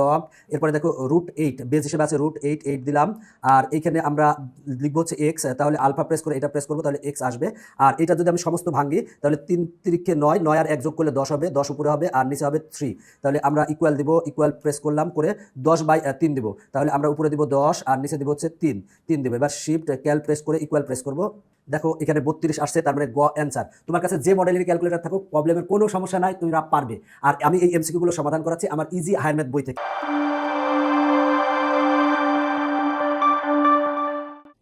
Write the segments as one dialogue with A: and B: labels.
A: Log এরপরে দেখো root eight base হিসেবে আছে রুট এইট এইট দিলাম, আর এইখানে আমরা লিখব হচ্ছে এক্স তাহলে আলফা প্রেস করে এটা প্রেস করব, তাহলে এক্স আসবে, আর এটা যদি আমি সমস্ত ভাঙি তাহলে তিন তিরিখে নয় নয় আর এক যোগ করলে দশ হবে, দশ উপরে হবে, আর নিচে হবে থ্রি তাহলে আমরা ইকুয়াল দিব ইকুয়াল প্রেস করলাম করে দশ বাই তিন দিব, তাহলে আমরা উপরে দিব দশ, আর নিচে দিব হচ্ছে তিন তিন দেবো, এবার শিফট ক্যাল প্রেস করে ইকুয়াল প্রেস করব দেখো, এখানে বত্রিশ আসছে, তার মানে গ অ্যান্সার তোমার কাছে যে মডেলের ক্যালকুলেটার থাকুক প্রবলেমের কোনো সমস্যা নাই, তুমি পারবে। আর আমি এই এমসিকিউগুলো সমাধান করাচ্ছি আমার ইজি হায়ার ম্যাথ বই থেকে।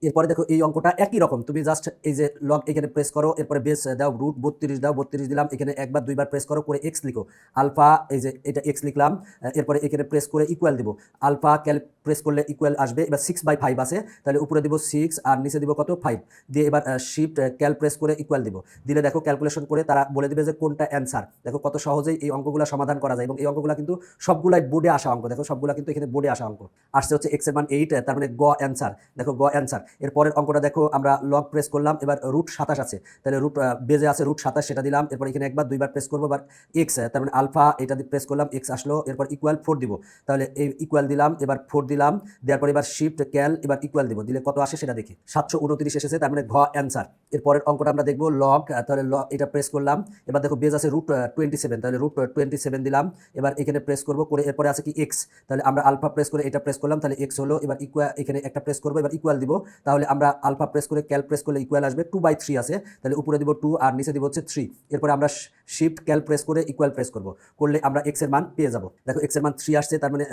A: এরপরে দেখো এই অঙ্কটা একই রকম। তুমি জাস্ট এই যে লগ এখানে প্রেস করো, এরপরে বেস দাও রুট বত্রিশ দাও, বত্রিশ দিলাম, এখানে একবার, দুইবার প্রেস করো, করে এক্স লিখো। আলফা এই যে এটা এক্স লিখলাম এরপরে এখানে প্রেস করে ইকুয়াল দিব। আলফা ক্যাল প্রেস করলে ইকুয়াল আসবে, এবার সিক্স বাই ফাইভ আছে, তাহলে উপরে দিব সিক্স আর নিচে দিব কত? ফাইভ দিয়ে এবার শিফট ক্যাল প্রেস করে ইকুয়াল দিব। দিলে দেখো ক্যালকুলেশন করে তারা বলে দিবে যে কোনটা অ্যান্সার দেখো কত সহজেই এই অঙ্কগুলো সমাধান করা যায় এবং এই অঙ্কগুলো কিন্তু সবগুলাই বোর্ডে আসা অঙ্ক। দেখো সবগুলো কিন্তু এখানে বোর্ডে আসা অঙ্ক। আসছে হচ্ছে এক্সের মান এইট তার মানে গ অ্যান্সার দেখো গ অ্যান্সার এর পরের অঙ্কটা দেখো, আমরা লগ প্রেস করলাম, এবার রুট সাতাশ আছে। তাহলে রুট বেজে আছে রুট সাতাশ, সেটা দিলাম, এরপর এখানে একবার দুইবার প্রেস করব, এবার এক্স তার মানে আলফা এটা প্রেস করলাম এক্স আসলো, এরপর ইকুয়াল ফোর দিব। তাহলে এই ইকুয়াল দিলাম, এবার ফোর দিলাম, দেওয়ার পর এবার শিফট ক্যাল এবার ইকুয়াল দিব। দিলে কত আসে সেটা দেখি। সাতশো উনত্রিশ এসেছে, তার মানে ঘ অ্যান্সার এরপরের অঙ্কটা আমরা দেখব লগ তাহলে ল এটা প্রেস করলাম, এবার দেখো বেজ আছে রুট টোয়েন্টি সেভেন তাহলে রুট টোয়েন্টি সেভেন দিলাম, এবার এখানে প্রেস করব, করে এরপরে আছে কি এক্স তাহলে আমরা আলফা প্রেস করে এটা প্রেস করলাম, তাহলে এক্স হলো, এবার ইকুয়াল এখানে একটা প্রেস করব, এবার ইকুয়াল দিব। তাহলে আমরা আলফা প্রেস করে ক্যাল প্রেস করলে ইকুয়াল আসবে টু বাই থ্রি আছে, তাহলে উপরে দিব টু আর নিচে দিব হচ্ছে থ্রি এরপরে আমরা শিফট ক্যাল প্রেস করে ইকুয়াল প্রেস করব। করলে আমরা এক্সের মান পেয়ে যাব। দেখো এক্সের মান থ্রি আসছে, তার মানে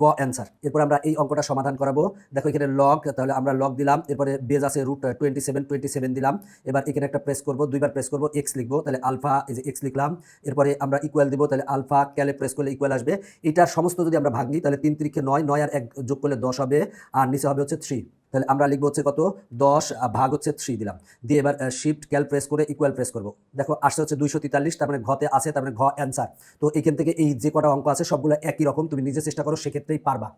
A: গ অ্যান্সার এরপর আমরা এই অঙ্কটা সমাধান করাবো। দেখো এখানে লগ তাহলে আমরা লগ দিলাম। এরপরে বেজ আছে root twenty seven twenty seven দিলাম। এবার এখানে একটা প্রেস করব, দুইবার প্রেস করব এক্স লিখব। তাহলে আলফা এই যে এক্স লিখলাম। এরপরে আমরা ইকুয়াল দিব, তাহলে আলফা ক্যালে প্রেস করলে ইকুয়াল আসবে। এটার সমস্ত যদি আমরা ভাঙি তাহলে তিন তিরিখে নয় নয় আর এক যোগ করলে দশ হবে। আর নিচে হবে হচ্ছে থ্রি তাহলে আমরা লিখব হচ্ছে কত? দশ ভাগ হচ্ছে থ্রি দিলাম। দিয়ে এবার শিফট ক্যাল প্রেস করে ইকুয়াল প্রেস করব। দেখো, আসছে হচ্ছে দুইশো তেতাল্লিশ, তার মানে ঘতে আছে, তার মানে ঘ অ্যান্সার তো এখান থেকে এই যে কটা অঙ্ক আছে, সবগুলো একই রকম, তুমি নিজে চেষ্টা করো, সেক্ষেত্রেই পারবা।